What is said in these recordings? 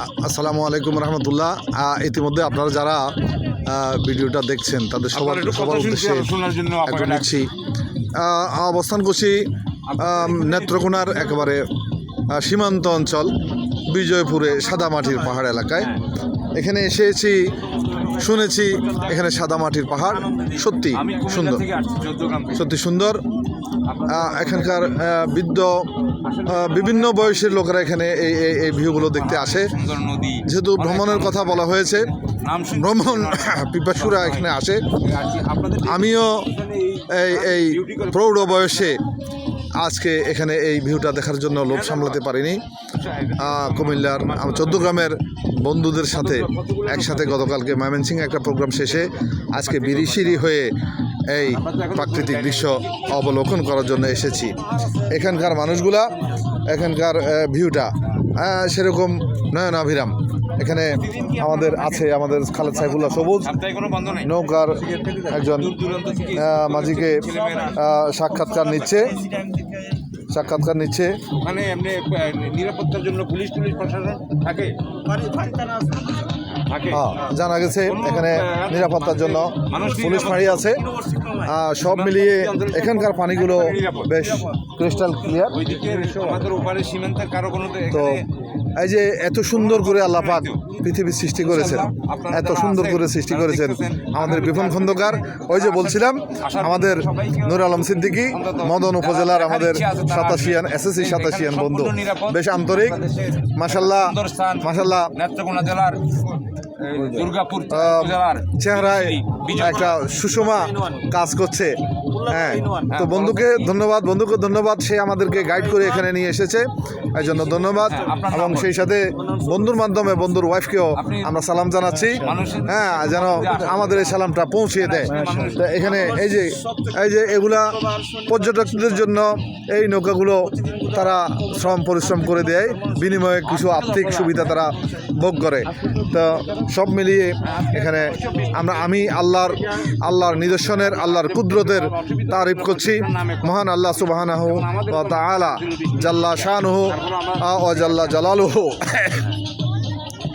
আসসালামু আলাইকুম রহমতুল্লাহ। ইতিমধ্যে আপনারা যারা ভিডিওটা দেখছেন তাদের সবার সবার উদ্দেশ্যে আহ, অবস্থান করছি নেত্রকোনার একেবারে সীমান্ত অঞ্চল। বিজয়পুরে সাদামাটির পাহাড় এলাকায়। এখানে এসেছি শুনেছি এখানে সাদামাটির পাহাড় সত্যি সুন্দর। সত্যি সুন্দর। এখানকার বৃদ্ধ বিভিন্ন বয়সের লোকেরা এখানে এই এই- এই ভিউগুলো দেখতে আসে। যেহেতু ভ্রমণের কথা বলা হয়েছে ভ্রমণ পিপাসুরা এখানে আসে। আমিও এই এই প্রৌঢ় বয়সে আজকে এখানে এই ভিউটা দেখার জন্য লোভ সামলাতে পারিনি। কুমিল্লার চোদ্দ গ্রামের বন্ধুদের সাথে একসাথে গতকালকে ময়মনসিং একটা প্রোগ্রাম শেষে আজকে বিরিশিরি হয়ে এই প্রাকৃতিক দৃশ্য অবলোকন করার জন্য এসেছি। এখানকার মানুষগুলা, এখানকার ভিউটা সেরকম নয়নাভিরাম এখানে আমাদের আছে, আমাদের খালেদ সাইফুল্লাহ সবুজ, নৌকার একজন মাঝিকে সাক্ষাৎকার নিচ্ছে। সাক্ষাৎকার নিচ্ছে। ওখানে এমনি নিরাপত্তার জন্য পুলিশ টুলিশ প্রশাসন থাকে? থাকে? জানা গেছে এখানে নিরাপত্তার জন্য পুলিশ ফাঁড়ি আছে। আহ, সব মিলিয়ে এখানকার পানিগুলো বেশ ক্রিস্টাল ক্লিয়ার ওইদিকে আমাদের ওপারে সীমান্তের কারও কোনো তো এই যে এত সুন্দর করে আল্লাপাক পৃথিবী সৃষ্টি করেছেন, এত সুন্দর করে সৃষ্টি করেছেন আমাদের বিপন খন্দকার। ওই যে বলছিলাম, আমাদের নুর আলম সিদ্দিকী, মদন উপজেলার আমাদের সাতাশিয়ান, এসএসসি সাতাশিয়ান বন্ধু। বেশ আন্তরিক। মাসাল্লাহ মাসাল্লাহ জেলার দুর্গাপুর জেলার চেহারায় একটা সুষমা কাজ করছে। হ্যাঁ তো বন্ধুকে ধন্যবাদ বন্ধুকে ধন্যবাদ। সে আমাদেরকে গাইড করে এখানে নিয়ে এসেছে এই জন্য ধন্যবাদ। এবং সেই সাথে বন্ধুর মাধ্যমে বন্ধুর ওয়াইফকেও আমরা সালাম জানাচ্ছি। হ্যাঁ যেন আমাদের এই সালামটা পৌঁছিয়ে দেয়। তো এখানে এই যে এই যে এগুলা পর্যটকদের জন্য এই নৌকাগুলো তারা শ্রম, পরিশ্রম করে দেয়, বিনিময়ে কিছু আর্থিক সুবিধা তারা ভোগ করে। তো সব মিলিয়ে এখানে আমরা, আমি আল্লাহর আল্লাহর নিদর্শনের, আল্লাহর কুদরতের তারিফ করছি। মহান আল্লাহ সুবাহ জাল্লা শাহানহ ও জাল্লা জালালুহু।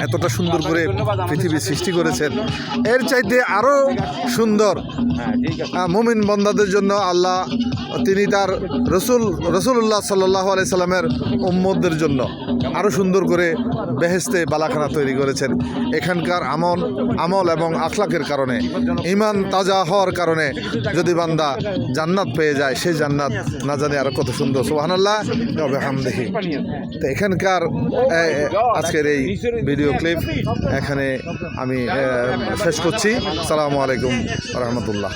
এতটা সুন্দর করে পৃথিবী সৃষ্টি করেছেন। এর চাইতে আরও সুন্দর হ্যাঁ মুমিন বন্দাদের জন্য আল্লাহ তিনি তার রসুল রসুল্লাহ সাল্লাহ আলাই সাল্লামের উম্মদের জন্য আরও সুন্দর করে বেহেস্তে বালাখানা তৈরি করেছেন। এখানকার আমল আমল এবং আখলাকের কারণে ইমান তাজা হওয়ার কারণে যদি বান্দা জান্নাত পেয়ে যায় সেই জান্নাত না জানি আরও কত সুন্দর। সোহানাল্লাহ তবে দেখি তো এখানকার আজকের এই ভিডিও ক্লিপ এখানে আমি শেষ করছি। সালামু আলাইকুম রহমতুল্লাহ।